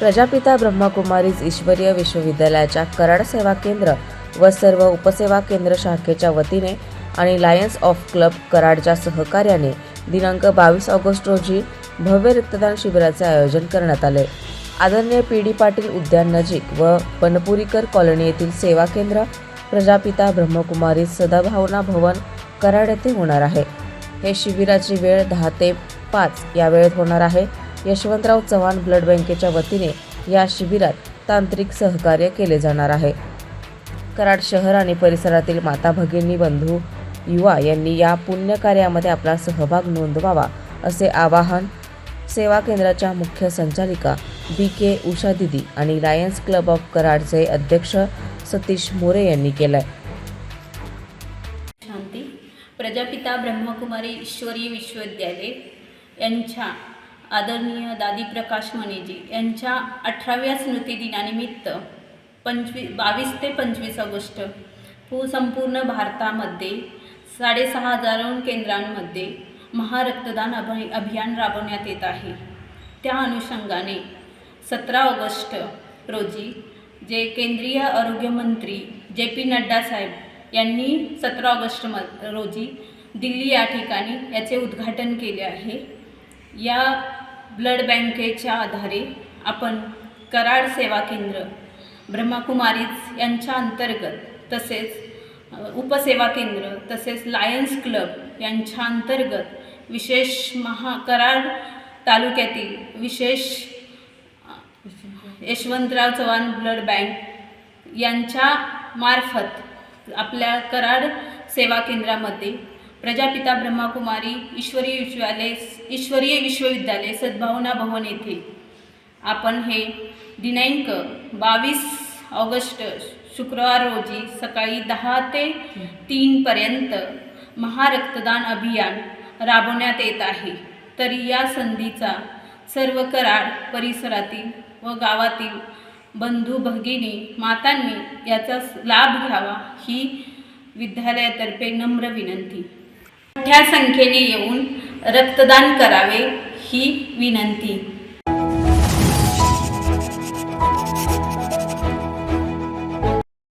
प्रजापिता ब्रह्मकुमारीज ईश्वरीय विश्वविद्यालयाच्या कराड सेवा केंद्र व सर्व उपसेवा केंद्र शाखेच्या वतीने आणि लायन्स ऑफ क्लब कराडच्या सहकार्याने दिनांक बावीस ऑगस्ट रोजी भव्य रक्तदान शिबिराचे आयोजन करण्यात आले. आदरणीय पी डी पाटील उद्यान नजीक व पनपुरीकर कॉलनी येथील सेवा केंद्र प्रजापिता ब्रह्मकुमारी सदाभावना भवन कराड येथे होणार आहे. हे शिबिराची वेळ दहा ते पाच या वेळेत होणार आहे. यशवंतराव चव्हाण ब्लड बँकेच्या वतीने या शिबिरात तांत्रिक सहकार्य केले जाणार आहे. कराड शहर आणि परिसरातील माता भगिनी बंधू युवा यांनी या पुण्य कार्यामध्ये आपला सहभाग नोंदवावा असे आवाहन सेवा केंद्राच्या मुख्य संचालिका बी के उषा दिदी आणि लायन्स क्लब ऑफ कराडचे अध्यक्ष सतीश मोरे यांनी केलंय. शांती. प्रजापिता ब्रह्मकुमारी ईश्वरी विश्वविद्यालय यांच्या आदरणीय दादी प्रकाश मनेजी यांच्या अठराव्या स्मृतिदिनानिमित्त पंचवी बावीस ते पंचवीस ऑगस्ट पू संपूर्ण भारतामध्ये साडेसहा हजारहून केंद्रांमध्ये महारक्तदान अभि अभियान राबवण्यात येत आहे. त्या अनुषंगाने सतरा ऑगस्ट रोजी जे केंद्रीय आरोग्यमंत्री जे पी नड्डा साहेब यांनी सतरा ऑगस्ट म रोजी दिल्ली या ठिकाणी याचे उद्घाटन केले आहे. या ब्लड बँकेच्या आधारे आपण कराड सेवा केंद्र ब्रह्माकुमारीज यांच्या अंतर्गत तसेच उपसेवा केंद्र तसेच लायन्स क्लब यांच्या अंतर्गत विशेष महा कराड तालुक्यातील विशेष यशवंतराव चव्हाण ब्लड बँक यांच्या मार्फत आपल्या कराड सेवा केंद्रामध्ये प्रजापिता ब्रह्माकुमारी ईश्वरीय विश्वालय ईश्वरीय विश्वविद्यालय सद्भावना भवन येथे. आपण हे दिनांक बावीस ऑगस्ट शुक्रवार रोजी सकाळी दहा ते तीनपर्यंत महारक्तदान अभियान राबवण्यात येत आहे. तरी या संधीचा सर्व कराड परिसरातील व गावातील बंधू भगिनी मातांनी याचा लाभ घ्यावा ही विद्यालयातर्फे नम्र विनंती. मोठ्या संख्येने येऊन रक्तदान करावे ही विनंती.